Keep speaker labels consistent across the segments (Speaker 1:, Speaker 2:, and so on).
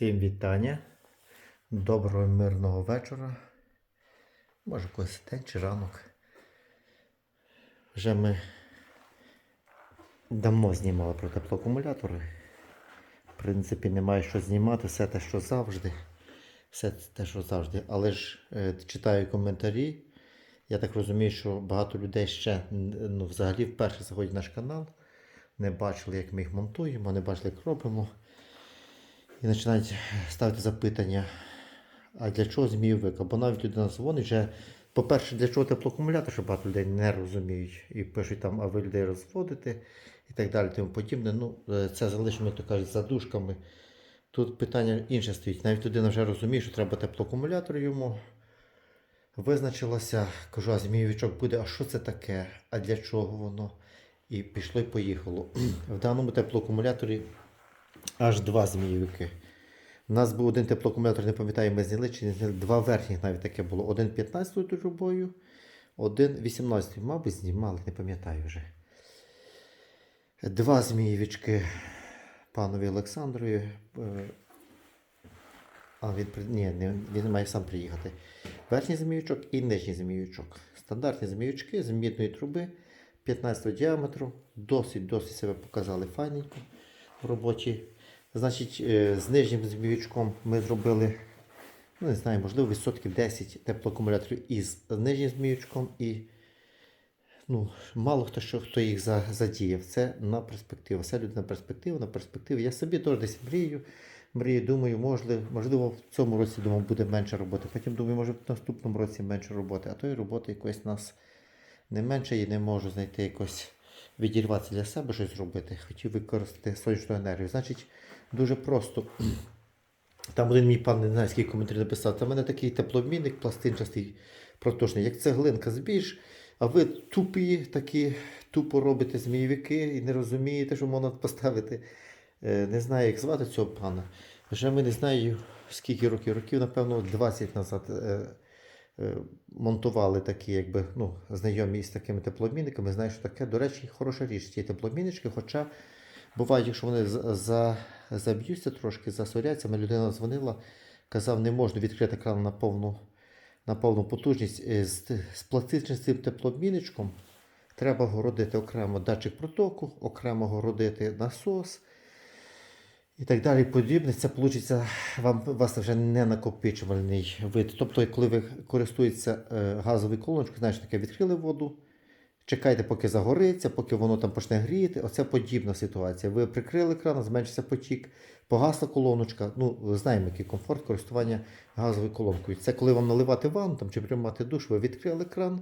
Speaker 1: Всім вітання. Доброго мирного вечора. Може якийсь день чи ранок. Вже ми давно знімали про теплоакумулятори. В принципі, немає що знімати, все те, що завжди. Все те, що завжди. Але ж е, читаю коментарі. Я так розумію, що багато людей ще ну, взагалі вперше заходять в наш канал. Не бачили, як ми їх монтуємо, не бачили, як робимо. І починають ставити запитання, а для чого змійовик? Або навіть людина дзвонить вже, по-перше, для чого теплоакумулятор, що багато людей не розуміють і пишуть там, а ви людей розводите і так далі, тому подібне. Ну, е, це залишимо, то кажуть, задушками. Тут питання інше стоїть. Навіть людина вже розуміє, що треба теплоакумулятор йому. Визначилося, кажу, а змійовичок буде, а що це таке? А для чого воно? І пішло і поїхало. В даному теплоакумуляторі аж два змійовики. У нас був один теплоакумулятор, не пам'ятаю, ми зняли чи не зняли. Два верхніх навіть таке було. Один 15 трубою, один 18 мабуть, знімали, не пам'ятаю вже. Два змійовички панові Олександрові. е, А він, ні, він має сам приїхати. Верхній зміючок і нижній зміючок. Стандартні зміючки з мідної труби 15 діаметру. Досить, досить себе показали файненько в роботі. Значить, е, з нижнім зміючком ми зробили, ну не знаю, можливо, відсотків 10 теплоакумуляторів із нижнім зміючком і ну, мало хто що хто їх за, задіяв. Це на перспективу. Все люди на перспективу, на перспективу. Я собі теж десь мрію. Мрію, думаю, можливо, можливо, в цьому році думав, буде менше роботи. Потім думаю, може в наступному році менше роботи, а тої роботи якось нас не менше і не можу знайти якось відірватися для себе щось зробити. Хотів використати сонячну енергію. Значить, дуже просто. Там один мій пан не знаю, скільки коментарів написав. Там в мене такий теплообмінник пластинчастий проточний, як цеглинка збіж, а ви тупі такі, тупо робите змійовики і не розумієте, що можна поставити. Е, Не знаю, як звати цього пана. Вже ми не знаю, скільки років, років, напевно, 20 назад е, е, монтували такі, якби, ну, знайомі з такими теплообмінниками. Знаю, що таке, до речі, хороша річ, ці теплообміннички, хоча буває, якщо вони за, за, заб'ються трошки, засоряться, мене людина дзвонила, казав, не можна відкрити кран на повну, на повну потужність. Е, З, з пластичним теплообмінничком треба городити окремо датчик протоку, окремо городити насос. І так далі подібне, це вийде вам у вас вже не накопичувальний вид. Тобто, коли ви користуєтеся е, газовою колоночкою, знаєш, таке відкрили воду, чекайте, поки загориться, поки воно там почне гріти. Оце подібна ситуація. Ви прикрили кран, зменшився потік, погасла колоночка. Ну, знаємо, який комфорт користування газовою колонкою. Це коли вам наливати ванну там, чи приймати душ, ви відкрили кран,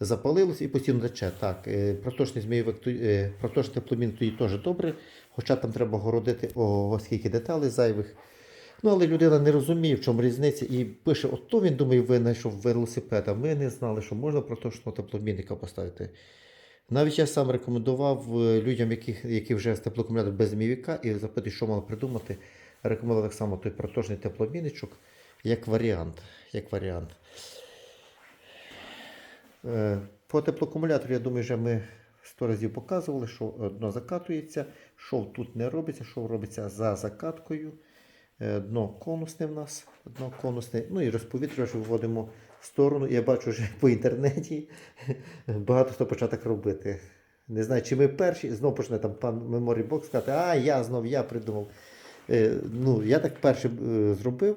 Speaker 1: запалилось і постійно тече. Так, е, проточний змійовик, е, проточний тепломін тоді теж добре, хоча там треба городити о, скільки деталей зайвих. Ну, але людина не розуміє, в чому різниця, і пише, ото він думає, винайшов велосипед, а ми не знали, що можна проточного тепломінника поставити. Навіть я сам рекомендував е, людям, яких, які вже з теплоакумулятор без змійовика, і запитую, що мали придумати. Рекомендував так само той проточний тепломінничок, як варіант. Як варіант. Е, По теплоакумулятору, я думаю, вже ми сто разів показували, що дно закатується, шов тут не робиться, шов робиться за закаткою. Е, Дно конусне в нас, дно конусне. Ну і розповітрювач виводимо в сторону. Я бачу вже по інтернеті багато хто почав так робити. Не знаю, чи ми перші, знов почне там пан Memory Box сказати, а я знов я придумав. Е, ну, я так перше зробив.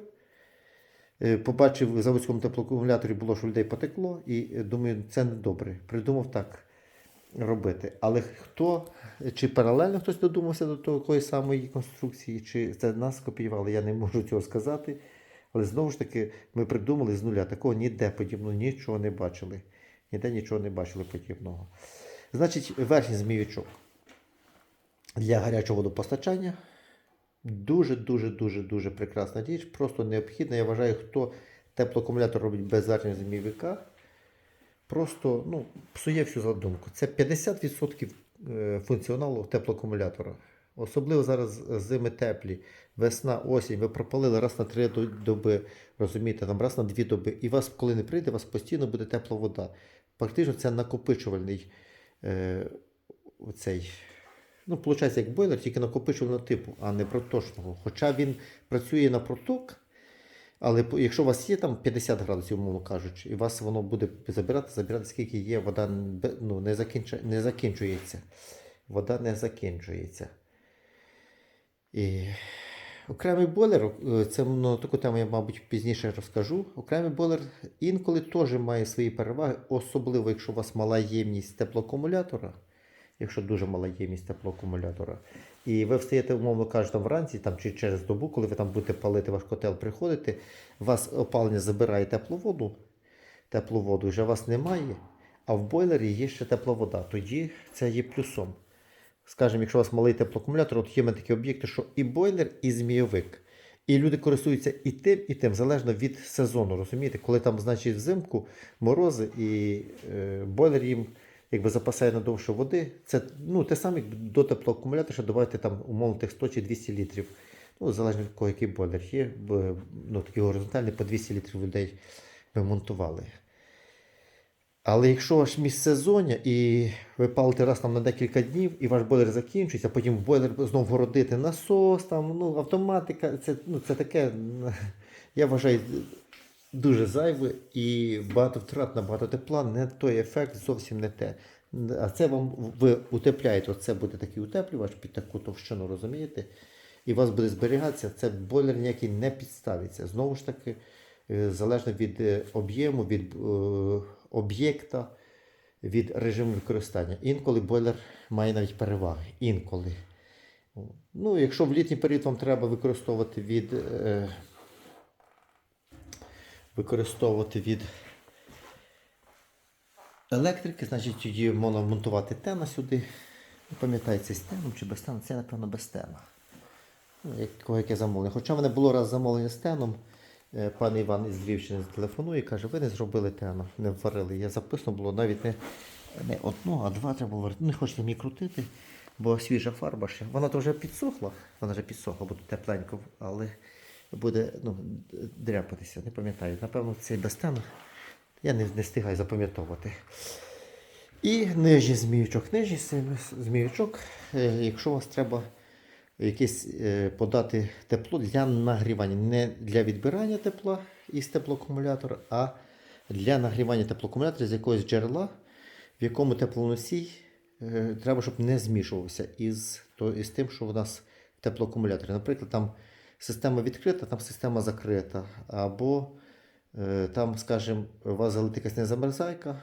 Speaker 1: Е, Побачив в заводському теплоакумуляторі було, що людей потекло, і думаю, це не добре. Придумав так робити. Але хто, чи паралельно хтось додумався до такої самої конструкції, чи це нас копіювали, я не можу цього сказати. Але знову ж таки, ми придумали з нуля. Такого ніде подібного нічого не бачили. Ніде нічого не бачили подібного. Значить, верхній зміючок для гарячого водопостачання. Дуже, дуже, дуже, дуже прекрасна річ. Просто необхідна. Я вважаю, хто теплоакумулятор робить без верхнього змійовика, просто ну, псує всю задумку. Це 50% е, функціоналу теплоакумулятора. Особливо зараз зими теплі, весна, осінь, ви пропалили раз на три до- доби, розумієте, там раз на дві доби, і вас, коли не прийде, у вас постійно буде тепла вода. Фактично це накопичувальний е, цей ну, виходить, як бойлер, тільки накопичувального типу, а не проточного. Хоча він працює на проток, але якщо у вас є там 50 градусів, умовно кажучи, і вас воно буде забирати, забирати, скільки є, вода ну, не, закінчу, не закінчується. Вода не закінчується. І окремий бойлер, е, це ну, таку тему я, мабуть, пізніше розкажу. Окремий бойлер інколи теж має свої переваги, особливо якщо у вас мала ємність теплоакумулятора, якщо дуже мала ємність теплоакумулятора. І ви встаєте, умовно кажучи, там вранці там, чи через добу, коли ви там будете палити ваш котел, приходите, вас опалення забирає теплу воду, теплу воду вже вас немає, а в бойлері є ще тепла вода. Тоді це є плюсом. Скажімо, якщо у вас малий теплоакумулятор, от є такі об'єкти, що і бойлер, і змійовик. І люди користуються і тим, і тим, залежно від сезону, розумієте? Коли там, значить, взимку морози і е, бойлер їм якби запасає надовше води, це ну, те саме, як до теплоакумулятора, що давайте там умовно тих 100 чи 200 літрів. Ну, залежно від кого який бойлер є, ну, такі горизонтальні по 200 літрів людей ми монтували. Але якщо аж міжсезоння і ви палите раз там на декілька днів, і ваш бойлер закінчується, потім бойлер знову городити насос, там, ну, автоматика, це, ну, це таке, я вважаю, дуже зайве і багато втрат на багато тепла, не той ефект, зовсім не те. А це вам ви утепляєте, оце буде такий утеплювач під таку товщину, розумієте? І у вас буде зберігатися, це бойлер ніякий не підставиться. Знову ж таки, е, залежно від е, об'єму, від е, об'єкта, від режиму використання. Інколи бойлер має навіть переваги. Інколи. Ну, якщо в літній період вам треба використовувати від. Е, використовувати від електрики, значить тоді можна монтувати тена сюди. Не пам'ятаю, це з теном чи без тену, це, напевно, без тена. Ну, як, кого яке замовлення. Хоча в мене було раз замовлення з теном, е, пан Іван із Львівщини телефонує і каже, ви не зробили тену, не варили. Я записано було навіть не, не одну, а два треба варити. Не хочете мені крутити, бо свіжа фарба ще. Вона то вже підсохла, вона вже підсохла, буде тепленько, але буде ну, дряпатися. Не пам'ятаю. Напевно, цей без. Я не, не встигаю запам'ятовувати. І нижній зміючок. Нижній зміючок, е, якщо у вас треба якесь е, подати тепло для нагрівання, не для відбирання тепла із теплоакумулятора, а для нагрівання теплоакумулятора з якогось джерела, в якому теплоносій е, треба, щоб не змішувався із, із тим, що у нас в теплоакумуляторі. Наприклад, там система відкрита, там система закрита. Або е, там, скажімо, у вас залита якась незамерзайка,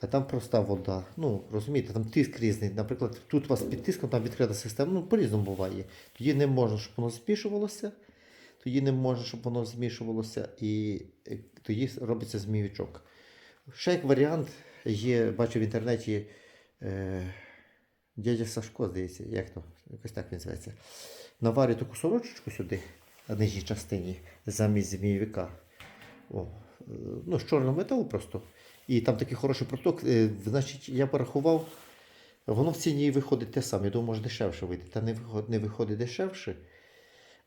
Speaker 1: а там проста вода. Ну, розумієте, там тиск різний. Наприклад, тут у вас під тиском там відкрита система, ну, по-різному буває. Тоді не можна, щоб воно змішувалося, тоді не можна, щоб воно змішувалося, і е, тоді робиться зміючок. Ще як варіант є, бачу в інтернеті е, дядя Сашко, здається, як то, якось так він зветься. Наварює таку сорочечку сюди, на нижній частині, замість змійовика. О, е, ну, з чорного металу просто. І там такий хороший проток. Е, Значить, я порахував, воно в ціні виходить те саме. Я думаю, може дешевше вийти. Та не виходить, не виходить дешевше.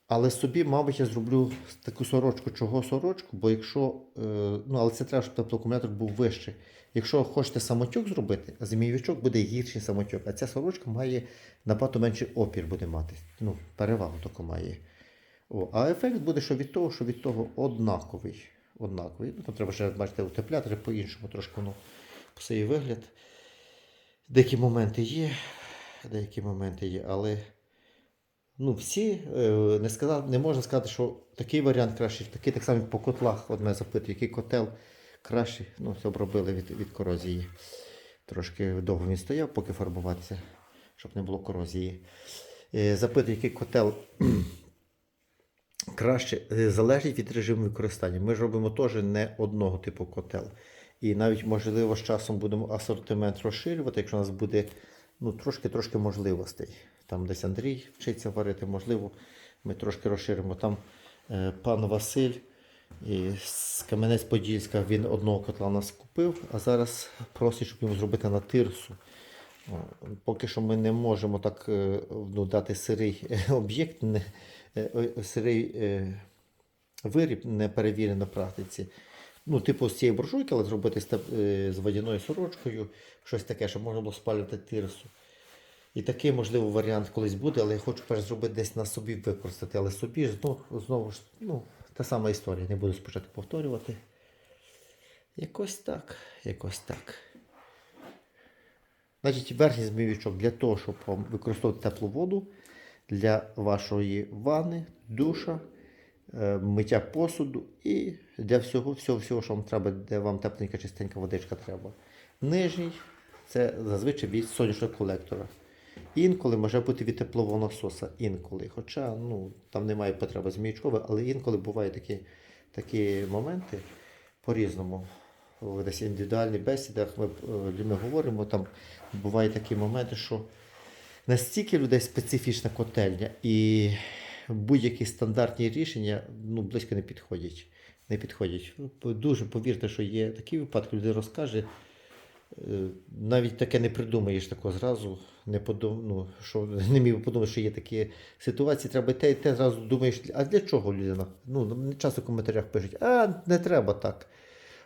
Speaker 1: Але собі, мабуть, я зроблю таку сорочку. Чого сорочку? Бо якщо. Е, ну, але це треба, щоб теплоакумулятор був вищий. Якщо хочете самотюк зробити, змійовичок буде гірший самотюк. А ця сорочка має набагато менший опір буде мати. Ну, перевагу таку має. О, а ефект буде, що від того, що від того однаковий. однаковий. Ну, там треба ще, бачите, утепляти по-іншому трошки все і вигляд. Деякі моменти є, деякі моменти є, але ну, всі е, не, сказав, не можна сказати, що такий варіант кращий, такий так само по котлах. От мене запитують, який котел кращий. Ну, це обробили від, від корозії. Трошки довго він стояв, поки фарбуватися, щоб не було корозії. Е, Запитують, який котел краще е, залежить від режиму використання. Ми ж робимо теж не одного типу котел. І навіть, можливо, з часом будемо асортимент розширювати, якщо у нас буде ну, трошки-трошки можливостей. Там десь Андрій вчиться варити, можливо, ми трошки розширимо. Там е, пан Василь з Кам'янець-Подільська він одного котла нас купив, а зараз просить, щоб йому зробити на тирсу. Поки що ми не можемо так е, ну, дати сирий е, об'єкт, е, сирий виріб, не перевірений на практиці. Ну, типу з цієї буржуйки, але зробити е, з водяною сорочкою, щось таке, щоб можна було спалювати тирсу. І такий, можливо, варіант колись буде, але я хочу перш зробити десь на собі використати. Але собі ну, знову ж ну, та сама історія. Не буду спочатку повторювати. Якось так, якось так. Значить, верхній змійовичок для того, щоб використовувати теплу воду для вашої ванни, душа, миття посуду і для всього, всього, всього, що вам треба, де вам тепленька, чистенька водичка треба. Нижній це зазвичай від сонячного колектора. Інколи може бути від теплового насоса, інколи. Хоча ну, там немає потреби зміючкової, але інколи бувають такі, такі моменти по-різному. В десь індивідуальних бесідах ми е, людьми говоримо, там бувають такі моменти, що настільки людей специфічна котельня і будь-які стандартні рішення ну, близько не підходять. Не підходять. Ну, Дуже повірте, що є такі випадки, людина розкаже. е, Навіть таке не придумаєш такого зразу, не подум... ну, що не міг подумати, що є такі ситуації, треба те, і те зразу думаєш, а для чого людина? Ну, часто в коментарях пишуть, а не треба так.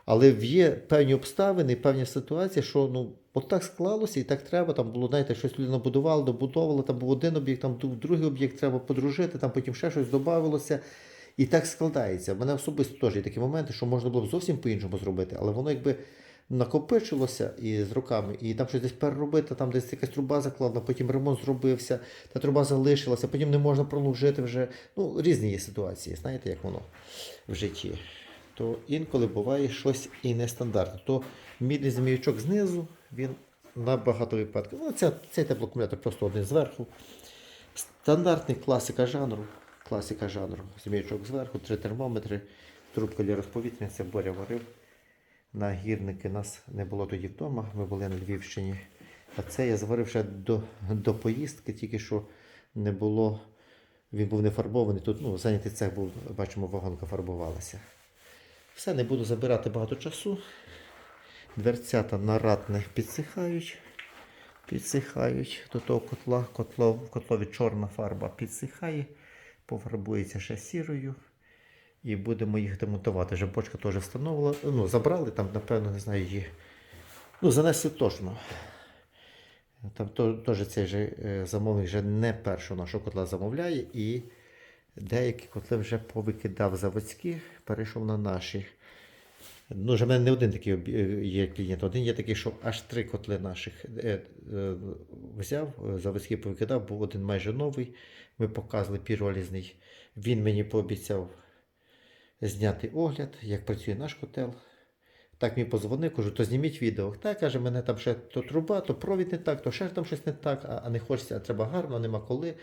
Speaker 1: Але є певні обставини, певні ситуації, що ну, от так склалося і так треба. Там було, знаєте, щось людина будувала, добудовувала, там був один об'єкт, там був другий об'єкт, треба подружити, там потім ще щось додавалося. І так складається. У мене особисто теж є такі моменти, що можна було б зовсім по-іншому зробити, але воно якби накопичилося і з роками, і там щось десь переробити, там десь якась труба закладена, потім ремонт зробився, та труба залишилася, потім не можна проложити вже. Ну, різні є ситуації, знаєте, як воно в житті. То інколи буває щось і нестандартне. То мідний зміючок знизу, він на багато випадків. Ну, це, цей теплоакумулятор просто один зверху. Стандартний класика жанру. Класика жанру. Зміючок зверху, три термометри, трубка для розповітрення, це Боря варив. На гірники нас не було тоді вдома, ми були на Львівщині. А це я зварив ще до, до поїздки, тільки що не було. Він був не фарбований. Тут ну, зайнятий цех був, бачимо, вагонка фарбувалася. Все, не буду забирати багато часу. Дверцята на ратних підсихають. Підсихають до того котла. Котло, в котлові чорна фарба підсихає, пофарбується ще сірою. І будемо їх демонтувати. Вже бочка теж встановила. Ну, забрали, там, напевно, не знаю, її. Ну, занесли точно. Там теж цей же е, замовник вже не першого нашого котла замовляє, і деякі котли вже повикидав заводські, перейшов на наші. Ну, вже в мене не один такий е, є клієнт. Один є такий, що аж три котли наших е, е, взяв, заводські повикидав, був один майже новий. Ми показували піролізний. Він мені пообіцяв зняти огляд, як працює наш котел. Так мені позвонив, кажу, то зніміть відео. Та каже, мене там ще то труба, то провід не так, то ще там щось не так, а, а не хочеться, а треба гарно, нема коли.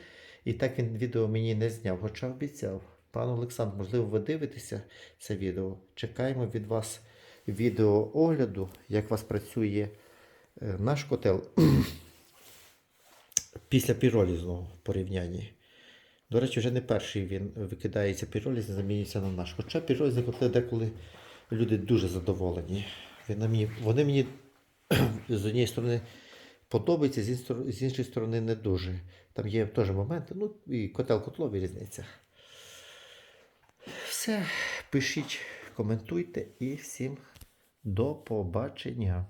Speaker 1: І так він відео мені не зняв, хоча обіцяв. Пан Олександр, можливо, ви дивитеся це відео. Чекаємо від вас відео огляду, як у вас працює е, наш котел після піролізного порівнянні. До речі, вже не перший він викидається піроліз, замінюється на наш. Хоча піролізні котли деколи люди дуже задоволені. Вони мені, вони мені з однієї сторони іншої з іншої сторони не дуже. Там є теж моменти, ну і котел котлові різниця. Все, пишіть, коментуйте і всім до побачення.